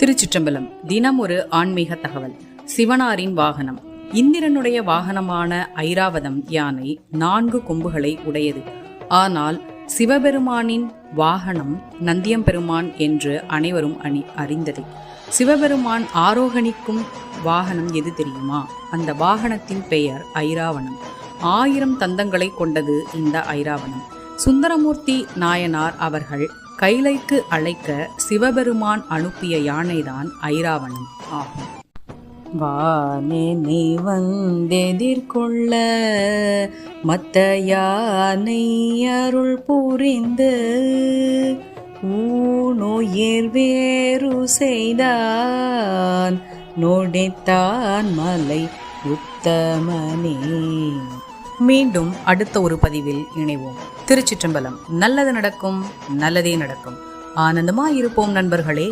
திருச்சிற்றம்பலம். தினம் ஒரு ஆன்மீக தகவல். சிவனாரின் வாகனம். இந்திரனுடைய வாகனமான ஐராவதம் யானை நான்கு கொம்புகளை உடையது. ஆனால் சிவபெருமானின் வாகனம் நந்தியம்பெருமான் என்று அனைவரும் அணி அறிந்ததே. சிவபெருமான் ஆரோகணிக்கும் வாகனம் எது தெரியுமா? அந்த வாகனத்தின் பெயர் ஐராவணம். ஆயிரம் தந்தங்களை கொண்டது இந்த ஐராவணம். சுந்தரமூர்த்தி நாயனார் அவர்கள் கைலைக்கு அழைக்க சிவபெருமான் அனுப்பிய யானைதான் ஐராவணம் ஆகும். வானே நீ வந்தெதிர்கொள்ள மத்த யானை அருள் புரிந்து ஊனுயிர் வேறு செய்தான். நொடித்தான் மலை உத்தமனே. மீண்டும் அடுத்த ஒரு பதிவில் இணைவோம். திருச்சிற்றம்பலம். நல்லது நடக்கும் நல்லதே நடக்கும். ஆனந்தமாயிருப்போம் நண்பர்களே.